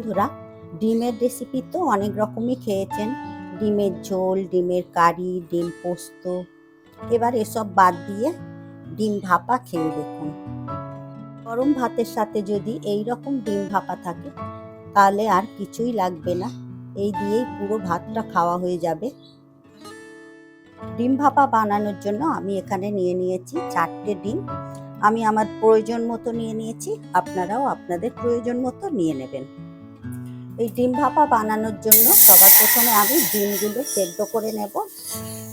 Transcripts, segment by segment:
বন্ধুরা, ডিমের রেসিপি তো অনেক রকমই খেয়েছেন। ডিমের ঝোল, ডিমের কারি, ডিম পোস্ত। এবার এসব বাদ দিয়ে ডিম ভাপা খেয়ে দেখুন। গরম ভাতের সাথে যদি এই রকম ডিম ভাপা থাকে, তাহলে আর কিছুই লাগবে না। এই দিয়েই পুরো ভাতটা খাওয়া হয়ে যাবে। ডিম ভাপা বানানোর জন্য আমি এখানে নিয়ে নিয়েছি চারটে ডিম। আমি আমার প্রয়োজন মতো নিয়ে নিয়েছি, আপনারাও আপনাদের প্রয়োজন মতো নিয়ে নেবেন। এই ডিম ভাপা বানানোর জন্য সবার প্রথমে আমি ডিমগুলো সেদ্ধ করে নেব।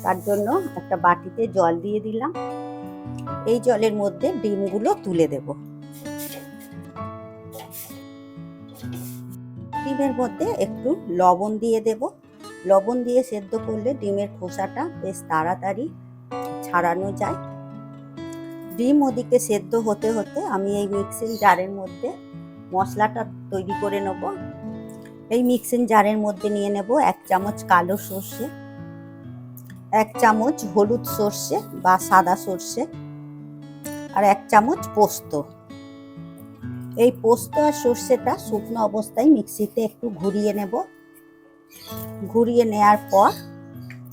তার জন্য একটা বাটিতে জল দিয়ে দিলাম। এই জলের মধ্যে ডিমগুলো তুলে দেব। ডিমের মধ্যে একটু লবণ দিয়ে দেব। লবণ দিয়ে সেদ্ধ করলে ডিমের খোসাটা বেশ তাড়াতাড়ি ছাড়ানো যায়। ডিম ওদিকে সেদ্ধ হতে হতে আমি এই মিক্সিং জারের মধ্যে মশলাটা তৈরি করে নেব। এই মিক্সিং জারের মধ্যে নিয়ে নেব এক চামচ কালো সর্ষে, এক চামচ হলুদ সর্ষে বা সাদা সর্ষে আর এক চামচ পোস্ত। এই পোস্ত আর সর্ষেটা শুকনো অবস্থায় মিক্সিতে একটু ঘুরিয়ে নেব। ঘুরিয়ে নেয়ার পর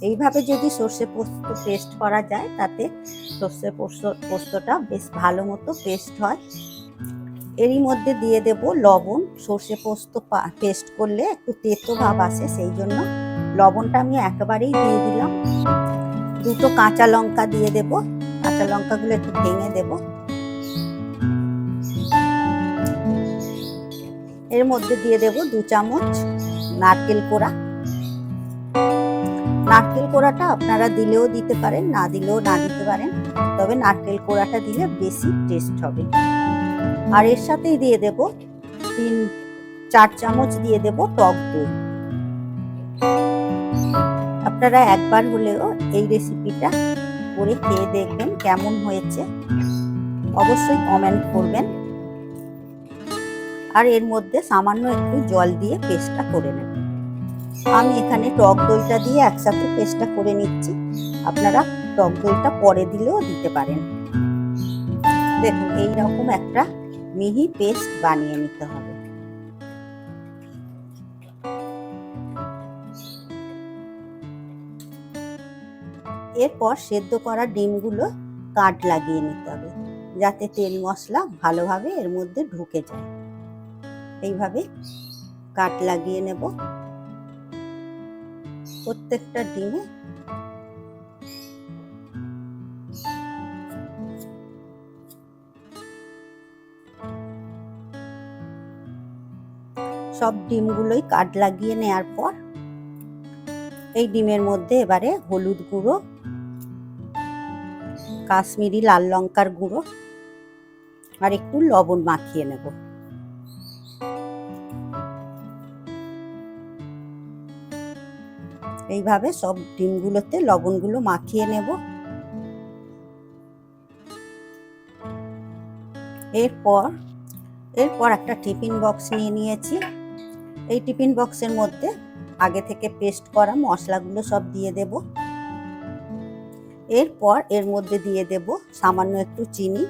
এইভাবে যদি সর্ষে পোস্ত পেস্ট করা যায়, তাতে সর্ষে পোস্ত, পোস্তটা বেশ ভালো মতো পেস্ট হয়। এরই মধ্যে দিয়ে দেব লবণ, সর্ষে পোস্ত পেস্ট করলে একটু তেতো ভাব আসে, সেই জন্য লবণটা আমি একেবারেই দিয়ে দিলাম। দুটো কাঁচা লঙ্কা দিয়ে দেব, কাঁচা লঙ্কাগুলো একটু ভেঙে দেব। এর মধ্যে দিয়ে দেব দু চামচ নারকেল কোড়া। নারকেল কোড়াটা আপনারা দিলেও দিতে পারেন, না দিলেও না দিতে পারেন, তবে নারকেল কোড়াটা দিলে বেশি টেস্ট হবে। আর এর সাথেই দিয়ে দেব তিন, চার চামচ দিয়ে দেব টক দই। আপনারা একবার হলেও এই রেসিপিটা করে খেয়ে দেখবেন কেমন হয়েছে। অবশ্যই কমেন্ট করবেন। আর এর মধ্যে সামান্য একটু জল দিয়ে পেস্টটা করে নেবেন। আমি এখানে টক দইটা দিয়ে একসাথে পেস্টটা করে নিচ্ছি। আপনারা টক দইটা পরে দিলেও দিতে পারেন। দেখুন, এইরকম একটা মিহি পেস্ট বানিয়ে নিতে হবে। এরপর সেদ্ধ করা ডিমগুলো কাট লাগিয়ে নিতে হবে, যাতে তেল মশলা ভালোভাবে এর মধ্যে ঢুকে যায়। এইভাবে কাট লাগিয়ে নেব। প্রত্যেকটা ডিমে সব ডিমগুলোই কাট লাগিয়ে নেওয়ার পর এই ডিমের মধ্যে এবারে হলুদ গুঁড়ো, কাশ্মীরি লাল লঙ্কার গুঁড়ো আর একটু লবণ মাখিয়ে নেব। এইভাবে সব ডিমগুলোতে লবণগুলো মাখিয়ে নেব। এরপর এরপর একটা টিফিন বক্স নিয়ে নিয়েছি। এই টিফিন বক্সের মধ্যে আগে থেকে পেস্ট করা মশলাগুলো সব দিয়ে দেব। এরপর এর মধ্যে দিয়ে দেব সামান্য একটু চিনি।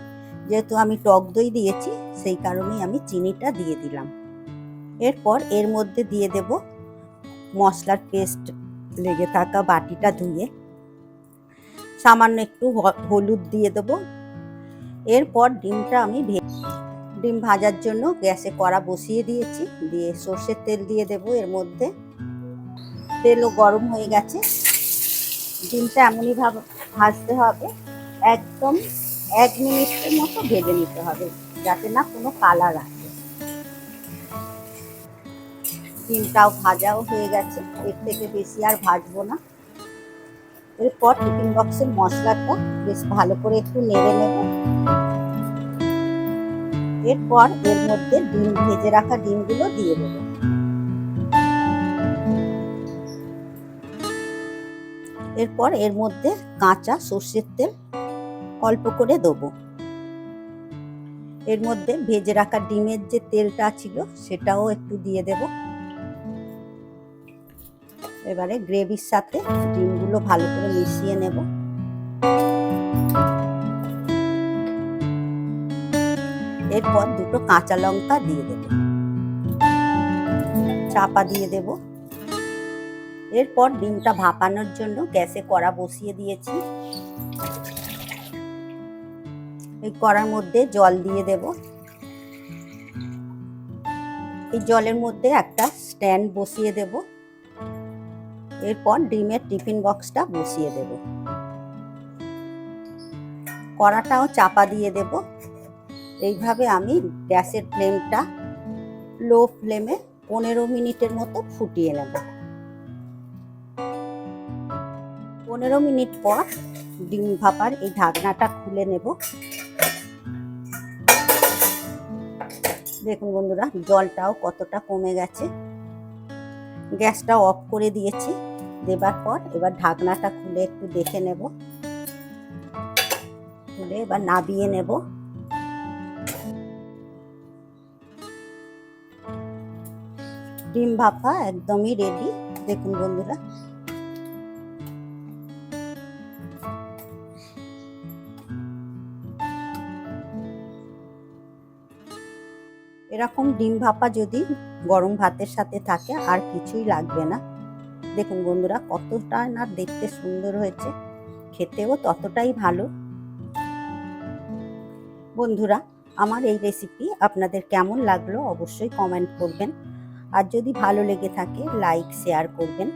যেহেতু আমি টক দই দিয়েছি, সেই কারণেই আমি চিনিটা দিয়ে দিলাম। এরপর এর মধ্যে দিয়ে দেব মশলার পেস্ট লেগে থাকা বাটিটা ধুয়ে। সামান্য একটু হলুদ দিয়ে দেব। এরপর ডিমটা আমি ডিম ভাজার জন্য গ্যাসে কড়া বসিয়ে দিয়েছি। দিয়ে সর্ষের তেল দিয়ে দেব এর মধ্যে। তেলও গরম হয়ে গেছে। ডিমটা এমনই ভাবে ভাজতে হবে। একদম এক মিনিটের মতো ভেজে নিতে হবে, যাতে না কোনো কালার আসে। ডিমটাও ভাজাও হয়ে গেছে। এর থেকে বেশি আর ভাজবো না। এরপর টিফিন বক্সের মশলাটা বেশ ভালো করে একটু নেড়ে নেব। এরপর এর মধ্যে ডিম, ভেজে রাখা ডিমগুলো দিয়ে দেবো। এরপর এর মধ্যে কাঁচা সর্ষের তেল অল্প করে দেবো। এর মধ্যে ভেজে রাখা ডিমের যে তেলটা ছিল, সেটাও একটু দিয়ে দেব। এবারে গ্রেভির সাথে ডিমগুলো ভালো করে মিশিয়ে নেব। এরপর দুটো কাঁচা লঙ্কা দিয়ে দেব। চাপা দিয়ে দেব। এরপর ডিমটা ভাপানোর জন্য গ্যাসে কড়া বসিয়ে দিয়েছি। এই কড়ার মধ্যে জল দিয়ে দেব। এই জলের মধ্যে একটা স্ট্যান্ড বসিয়ে দেব। এরপর ডিমের টিফিন বক্সটা বসিয়ে দেব। কড়াটাও চাপা দিয়ে দেব। এইভাবে আমি গ্যাসের ফ্লেমটা লো ফ্লেমে পনেরো মিনিটের মতো ফুটিয়ে নেব। পনেরো মিনিট পর ডিম ভাপার এই ঢাকনাটা খুলে নেব। দেখুন বন্ধুরা, জলটাও কতটা কমে গেছে। গ্যাসটা অফ করে দিয়েছি, দেবার পর এবার ঢাকনাটা খুলে একটু দেখে নেব। খুলে এবার নাবিয়ে নেব। ডিম ভাপা একদমই রেডি দেখুন বন্ধুরা। এরকম ডিম ভাপা যদি গরম ভাতের সাথে থাকে, আর কিছুই লাগবে না। দেখুন বন্ধুরা, কতটা না দেখতে সুন্দর হয়েছে। খেতেও ততটাই ভালো। বন্ধুরা, আমার এই রেসিপি আপনাদের কেমন লাগল অবশ্যই কমেন্ট করবেন। আর যদি ভালো লেগে থাকে লাইক শেয়ার করবেন।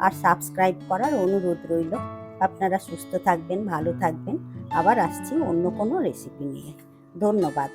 আর সাবস্ক্রাইব করার অনুরোধ রইল। আপনারা সুস্থ থাকবেন, ভালো থাকবেন। আবার আসছি অন্য কোনো রেসিপি নিয়ে। ধন্যবাদ।